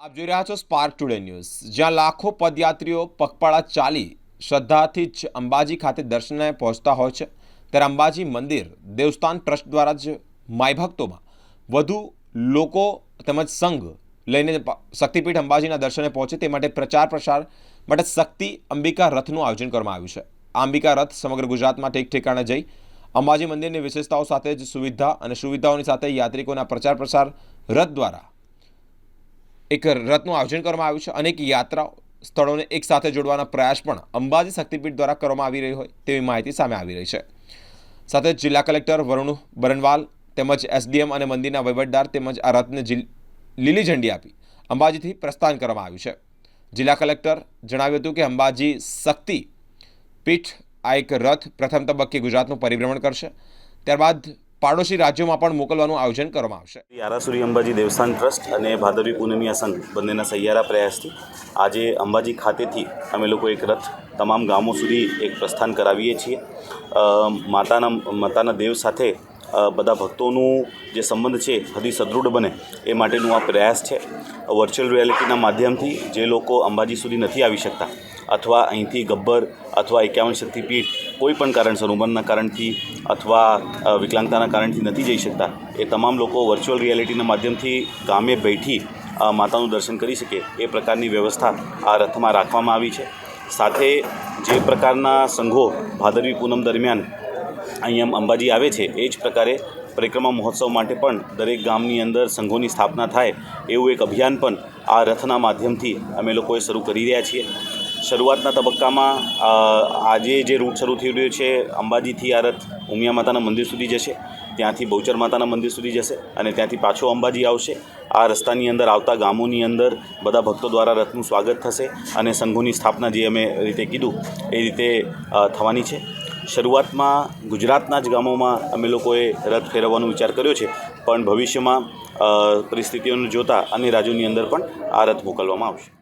આપ જોઈ રહ્યા છો સ્પાર્ક ટુડે ન્યૂઝ જ્યાં લાખો પદયાત્રીઓ પગપાળા ચાલી શ્રદ્ધાથી જ અંબાજી ખાતે દર્શને પહોંચતા હોય છે. ત્યારે અંબાજી મંદિર, દેવસ્થાન ટ્રસ્ટ દ્વારા જ માય ભક્તોમાં વધુ લોકો તેમજ સંઘ લઈને શક્તિપીઠ અંબાજીના દર્શને પહોંચે તે માટે પ્રચાર પ્રસાર માટે શક્તિ અંબિકા રથનું આયોજન કરવામાં આવ્યું છે. આ અંબિકા રથ સમગ્ર ગુજરાતમાં ઠેક ઠેકાણે જઈ અંબાજી મંદિરની વિશેષતાઓ સાથે જ સુવિધા અને સુવિધાઓની સાથે યાત્રિકોના પ્રચાર પ્રસાર રથ દ્વારા એક રથનું આયોજન કરવામાં આવ્યું છે. અનેક યાત્રાઓ સ્થળોને એક સાથે જોડવાના પ્રયાસ પણ અંબાજી શક્તિપીઠ દ્વારા કરવામાં આવી રહી હોય તેવી માહિતી સામે આવી રહી છે. સાથે જિલ્લા કલેક્ટર વરુણ બરનવાલ તેમજ એસડીએમ અને મંદિરના વહીવટદાર તેમજ આ રથને લીલી ઝંડી આપી અંબાજીથી પ્રસ્થાન કરવામાં આવ્યું છે. જિલ્લા કલેક્ટર જણાવ્યું હતું કે અંબાજી શક્તિ પીઠ આ એક રથ પ્રથમ તબક્કે ગુજરાતનું પરિભ્રમણ કરશે. ત્યારબાદ પાડોશી રાજ્યોમાં પણ મોકલવાનું આયોજન કરવામાં આવશે. આરાસુરી અંબાજી દેવસ્થાન ટ્રસ્ટ અને ભાદરવી પૂનમિયા સંઘ બંનેના સહિયારા પ્રયાસથી આજે અંબાજી ખાતેથી અમે લોકો એક રથ તમામ ગામો સુધી એક પ્રસ્થાન કરાવીએ છીએ. માતાના માતાના દેવ સાથે બધા ભક્તોનું જે સંબંધ છે હજી સદૃઢ બને, એ માટેનું આ પ્રયાસ છે. વર્ચ્યુઅલ રિયાલિટીના માધ્યમથી જે લોકો અંબાજી સુધી નથી આવી શકતા, અથવા અહીંથી ગબ્બર, અથવા એકાવન શક્તિપીઠ કોઈ પણ કારણસર, ઉંમરના કારણથી, અથવા વિકલાંગતાના કારણથી નથી જઈ શકતા, એ તમામ લોકો વર્ચ્યુઅલ રિયાલિટીના માધ્યમથી ગામે બેઠી માતાનું દર્શન કરી શકે, એ પ્રકારની વ્યવસ્થા આ રથમાં રાખવામાં આવી છે. સાથે જે પ્રકારના સંઘો ભાદરવી પૂનમ દરમિયાન અહીંયા અંબાજી આવે છે, એ જ પ્રકારે પરિક્રમા મહોત્સવ માટે પણ દરેક ગામની અંદર સંઘોની સ્થાપના થાય એવું એક અભિયાન પણ આ રથના માધ્યમથી અમે લોકોએ શરૂ કરી રહ્યા છીએ. શરૂઆતના તબક્કામાં આજે જે રૂટ શરૂ થઈ રહ્યો છે, અંબાજીથી આ રથ ઉમિયા માતાના મંદિર સુધી જશે, ત્યાંથી બહુચર માતાના મંદિર સુધી જશે અને ત્યાંથી પાછો અંબાજી આવશે. આ રસ્તાની અંદર આવતા ગામોની અંદર બધા ભક્તો દ્વારા રથનું સ્વાગત થશે અને સંઘોની સ્થાપના જે અમે રીતે કીધું, એ રીતે થવાની છે. શરૂઆતમાં ગુજરાતના જ ગામોમાં અમે લોકોએ રથ ફેરવવાનો વિચાર કર્યો છે. પણ ભવિષ્યમાં પરિસ્થિતિઓને જોતાં અન્ય રાજ્યોની અંદર પણ આ રથ મોકલવામાં આવશે.